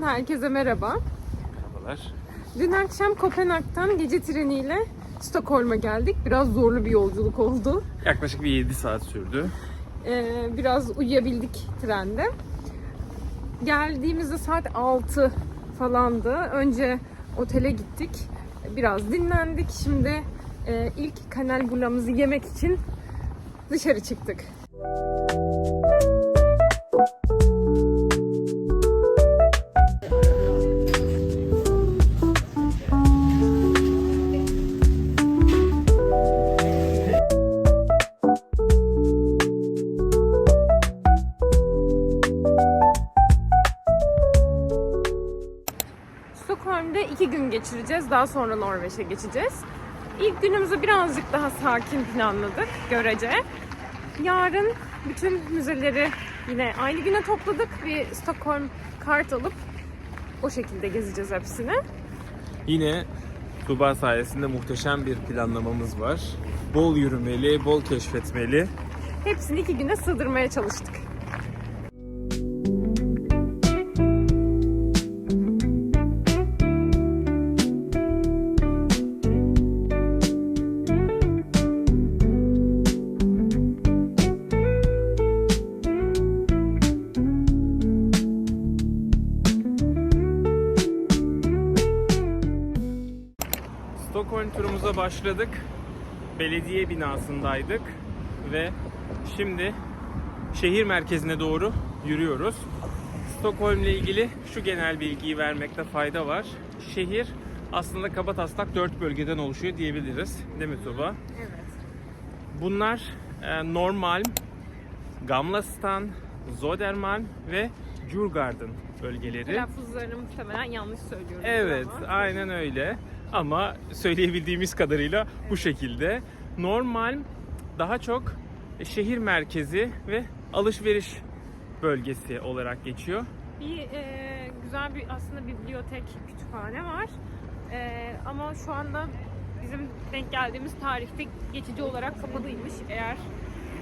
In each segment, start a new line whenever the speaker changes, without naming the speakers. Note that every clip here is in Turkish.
gününden herkese merhaba.
Merhabalar.
Dün akşam Kopenhag'dan gece treniyle Stockholm'a geldik. Biraz zorlu bir yolculuk oldu.
Yaklaşık bir 7 saat sürdü.
Ee, biraz uyuyabildik trende. Geldiğimizde saat 6 falandı. Önce otele gittik. Biraz dinlendik. Şimdi e, ilk kanal bulamızı yemek için dışarı çıktık. Daha sonra Norveç'e geçeceğiz. İlk günümüzü birazcık daha sakin planladık görece. Yarın bütün müzeleri yine aynı güne topladık. Bir Stockholm kart alıp o şekilde gezeceğiz hepsini.
Yine Tuba sayesinde muhteşem bir planlamamız var. Bol yürümeli, bol keşfetmeli.
Hepsini iki güne sığdırmaya çalıştık.
Turumuza başladık. Belediye binasındaydık ve şimdi şehir merkezine doğru yürüyoruz. Stockholm ile ilgili şu genel bilgiyi vermekte fayda var. Şehir aslında kabataslak 4 bölgeden oluşuyor diyebiliriz. Değil mi Tuba?
Evet.
Bunlar e, Normalm, Gamlastan, Zodermalm ve Djurgården bölgeleri.
Telaffuzlarını muhtemelen yanlış söylüyorum.
Evet,
ama.
aynen öyle. Ama söyleyebildiğimiz kadarıyla bu şekilde. Normal daha çok şehir merkezi ve alışveriş bölgesi olarak geçiyor.
Bir e, güzel bir aslında bibliotek, kütüphane var. E, ama şu anda bizim denk geldiğimiz tarihte geçici olarak kapalıymış. Eğer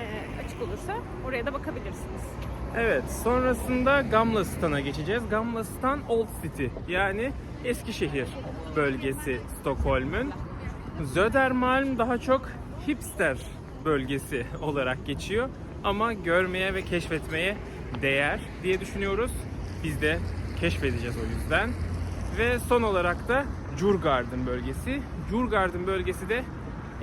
e, açık olursa oraya da bakabilirsiniz.
Evet, sonrasında Gamlastan'a geçeceğiz. Gamlastan Old City yani Eskişehir bölgesi Stockholm'un. Södermalm daha çok hipster bölgesi olarak geçiyor. Ama görmeye ve keşfetmeye değer diye düşünüyoruz. Biz de keşfedeceğiz o yüzden. Ve son olarak da Djurgården bölgesi. Djurgården bölgesi de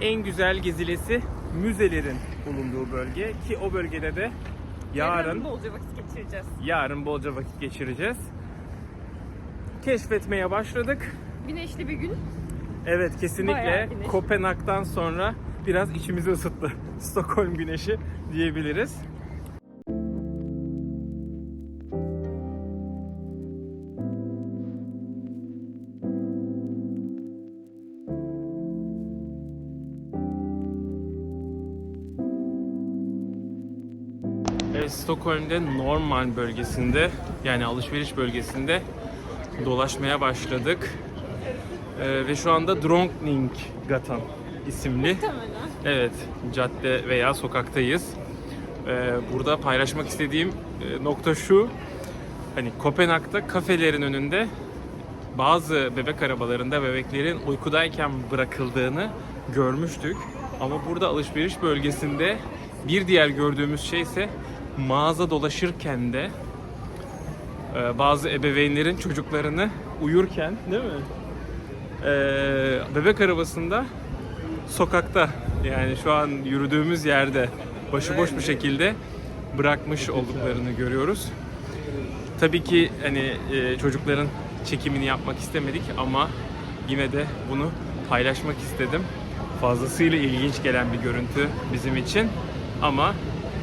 en güzel gezilesi müzelerin bulunduğu bölge ki o bölgede de yarın
bolca vakit geçireceğiz.
yarın bolca vakit geçireceğiz. Keşfetmeye başladık.
Güneşli bir gün.
Evet kesinlikle. Kopenhag'dan sonra biraz içimizi ısıttı. Stockholm güneşi diyebiliriz. Evet, Stockholm'de Norman bölgesinde yani alışveriş bölgesinde dolaşmaya başladık. Ee, ve şu anda Drottninggatan isimli
Muhtemelen.
evet cadde veya sokaktayız. Ee, burada paylaşmak istediğim e, nokta şu. Hani Kopenhag'da kafelerin önünde bazı bebek arabalarında bebeklerin uykudayken bırakıldığını görmüştük. Ama burada alışveriş bölgesinde bir diğer gördüğümüz şey ise mağaza dolaşırken de e, bazı ebeveynlerin çocuklarını uyurken değil mi? E, bebek arabasında sokakta yani şu an yürüdüğümüz yerde başıboş bir şekilde bırakmış olduklarını görüyoruz. Tabii ki hani e, çocukların çekimini yapmak istemedik ama yine de bunu paylaşmak istedim. Fazlasıyla ilginç gelen bir görüntü bizim için ama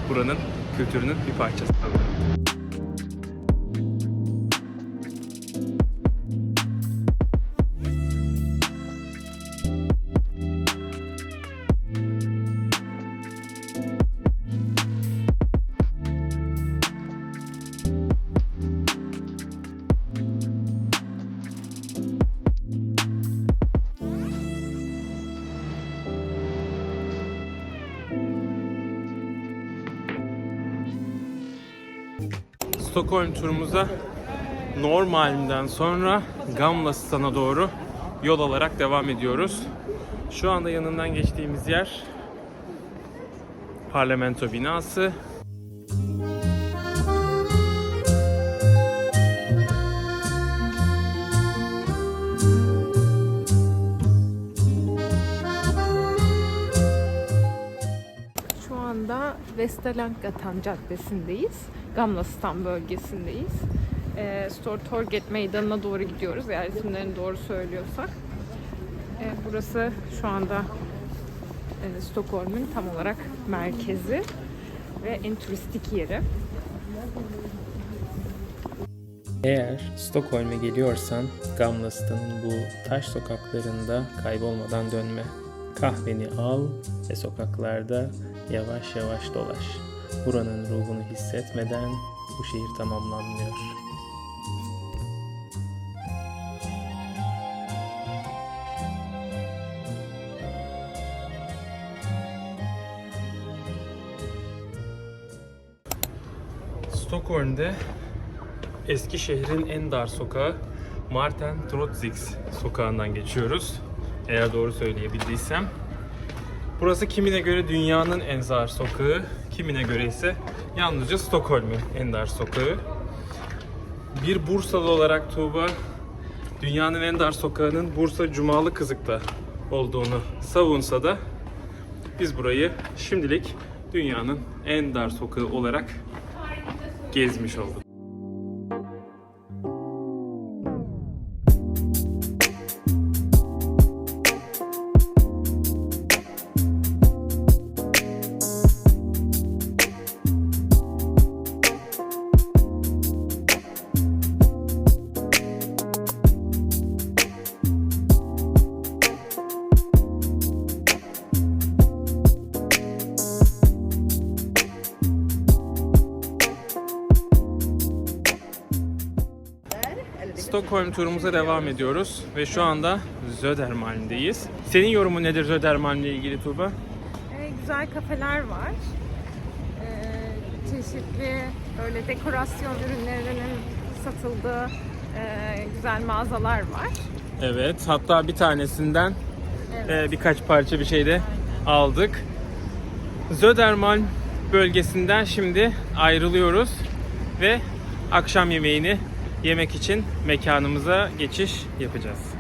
buranın kültürünün bir parçası Stockholm turumuza Normal'den sonra Gamla Stan'a doğru yol alarak devam ediyoruz. Şu anda yanından geçtiğimiz yer parlamento binası.
Anda Vestelangatan Caddesi'ndeyiz. Gamlastan bölgesindeyiz. Ee, Stortorget Meydanı'na doğru gidiyoruz eğer isimlerini doğru söylüyorsak. Ee, burası şu anda e, Stockholm'un tam olarak merkezi ve en turistik yeri.
Eğer Stockholm'e geliyorsan Gamla Stan'ın bu taş sokaklarında kaybolmadan dönme. Kahveni al ve sokaklarda yavaş yavaş dolaş. Buranın ruhunu hissetmeden bu şehir tamamlanmıyor. Stockholm'de eski şehrin en dar sokağı Martin Trotzix sokağından geçiyoruz. Eğer doğru söyleyebildiysem. Burası kimine göre dünyanın en dar sokağı, kimine göre ise yalnızca Stockholm'un en dar sokağı. Bir Bursalı olarak Tuğba, dünyanın en dar sokağının Bursa Cumalı Kızık'ta olduğunu savunsa da biz burayı şimdilik dünyanın en dar sokağı olarak gezmiş olduk. Stockholm turumuza devam ediyoruz ve şu anda Södermalm'deyiz. Senin yorumun nedir Södermalm'le ilgili Tuğba?
Ee, güzel kafeler var. Ee, çeşitli böyle dekorasyon ürünlerinin satıldığı e, güzel mağazalar var.
Evet, hatta bir tanesinden
Evet.
e, birkaç parça bir şey de aldık. Södermalm bölgesinden şimdi ayrılıyoruz ve akşam yemeğini yemek için mekanımıza geçiş yapacağız.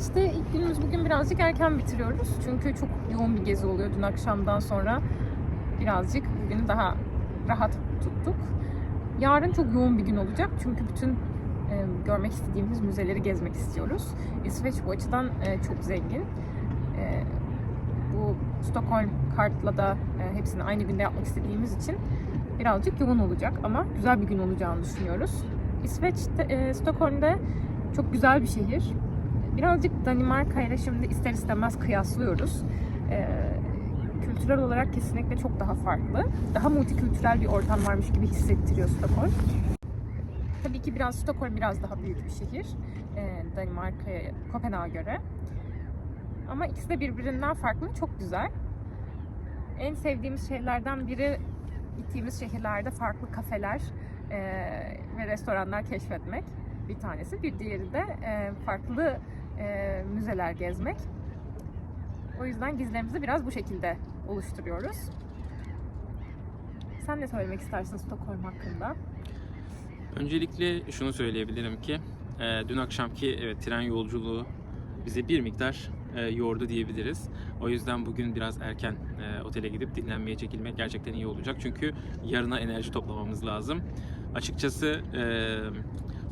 İsveç'te ilk günümüz bugün birazcık erken bitiriyoruz. Çünkü çok yoğun bir gezi oluyor dün akşamdan sonra. Birazcık bugün daha rahat tuttuk. Yarın çok yoğun bir gün olacak. Çünkü bütün e, görmek istediğimiz müzeleri gezmek istiyoruz. İsveç bu açıdan e, çok zengin. E, bu Stockholm kartla da e, hepsini aynı günde yapmak istediğimiz için birazcık yoğun olacak ama güzel bir gün olacağını düşünüyoruz. İsveç'te, e, Stockholm'de çok güzel bir şehir. Birazcık Danimarka ile şimdi ister istemez kıyaslıyoruz. Ee, kültürel olarak kesinlikle çok daha farklı. Daha multikültürel bir ortam varmış gibi hissettiriyor Stockholm. Tabii ki biraz Stockholm biraz daha büyük bir şehir. Ee, Danimarka'ya, Kopenhag'a göre. Ama ikisi de birbirinden farklı, çok güzel. En sevdiğimiz şeylerden biri gittiğimiz şehirlerde farklı kafeler e, ve restoranlar keşfetmek bir tanesi. Bir diğeri de e, farklı e, müzeler gezmek. O yüzden gezilerimizi biraz bu şekilde oluşturuyoruz. Sen ne söylemek istersin Stockholm hakkında?
Öncelikle şunu söyleyebilirim ki e, dün akşamki evet tren yolculuğu bize bir miktar e, yordu diyebiliriz. O yüzden bugün biraz erken e, otele gidip dinlenmeye çekilmek gerçekten iyi olacak. Çünkü yarına enerji toplamamız lazım. Açıkçası e,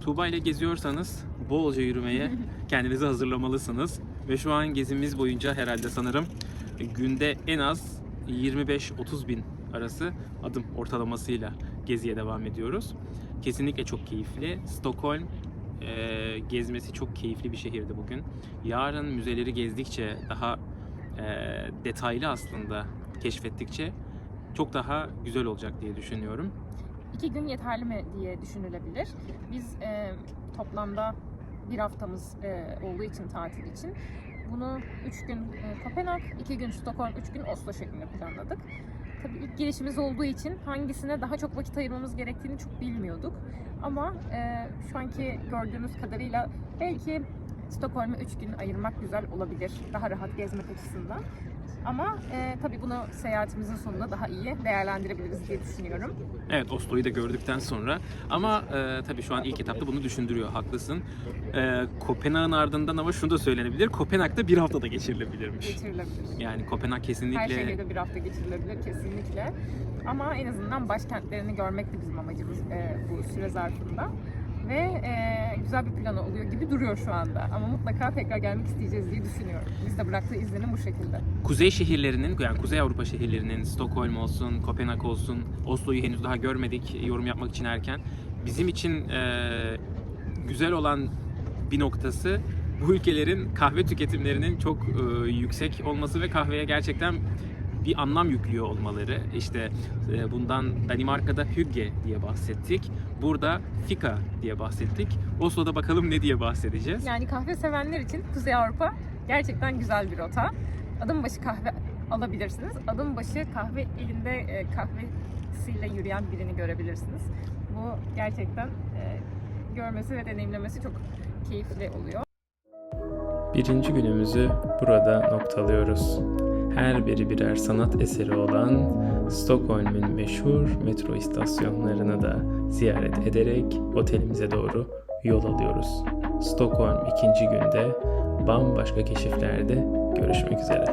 Tuğba ile geziyorsanız bolca yürümeye kendinizi hazırlamalısınız. Ve şu an gezimiz boyunca herhalde sanırım günde en az 25-30 bin arası adım ortalamasıyla geziye devam ediyoruz. Kesinlikle çok keyifli. Stockholm e, gezmesi çok keyifli bir şehirdi bugün. Yarın müzeleri gezdikçe daha e, detaylı aslında keşfettikçe çok daha güzel olacak diye düşünüyorum.
İki gün yeterli mi diye düşünülebilir. Biz e, toplamda bir haftamız e, olduğu için tatil için bunu üç gün e, Kopenhag, iki gün Stockholm, üç gün Oslo şeklinde planladık. Tabii ilk girişimiz olduğu için hangisine daha çok vakit ayırmamız gerektiğini çok bilmiyorduk. Ama e, şu anki gördüğümüz kadarıyla belki Stockholm'a üç gün ayırmak güzel olabilir. Daha rahat gezmek açısından. Ama e, tabii bunu seyahatimizin sonunda daha iyi değerlendirebiliriz diye düşünüyorum.
Evet Oslo'yu da gördükten sonra ama e, tabii şu an ilk etapta bunu düşündürüyor haklısın. E, Kopenhag'ın ardından ama şunu da söylenebilir. Kopenhag'da bir haftada geçirilebilirmiş.
Geçirilebilir.
Yani Kopenhag kesinlikle
Her şehirde bir hafta geçirilebilir kesinlikle. Ama en azından başkentlerini görmek de bizim amacımız e, bu süre zarfında. Ve e, güzel bir planı oluyor gibi duruyor şu anda. Ama mutlaka tekrar gelmek isteyeceğiz diye düşünüyorum. Biz de bıraktığı izlenim bu şekilde.
kuzey şehirlerinin yani Kuzey Avrupa şehirlerinin Stockholm olsun, Kopenhag olsun, Oslo'yu henüz daha görmedik yorum yapmak için erken. Bizim için e, güzel olan bir noktası bu ülkelerin kahve tüketimlerinin çok e, yüksek olması ve kahveye gerçekten bir anlam yüklüyor olmaları. İşte e, bundan Danimarka'da Hygge diye bahsettik. Burada Fika diye bahsettik. Oslo'da bakalım ne diye bahsedeceğiz.
Yani kahve sevenler için Kuzey Avrupa gerçekten güzel bir rota. Adım başı kahve alabilirsiniz. Adım başı kahve elinde e, kahvesiyle yürüyen birini görebilirsiniz. Bu gerçekten e, görmesi ve deneyimlemesi çok keyifli oluyor.
Birinci günümüzü burada noktalıyoruz. Her biri birer sanat eseri olan Stockholm'un meşhur metro istasyonlarını da ziyaret ederek otelimize doğru yol alıyoruz. Stockholm ikinci günde bambaşka keşiflerde görüşmek üzere.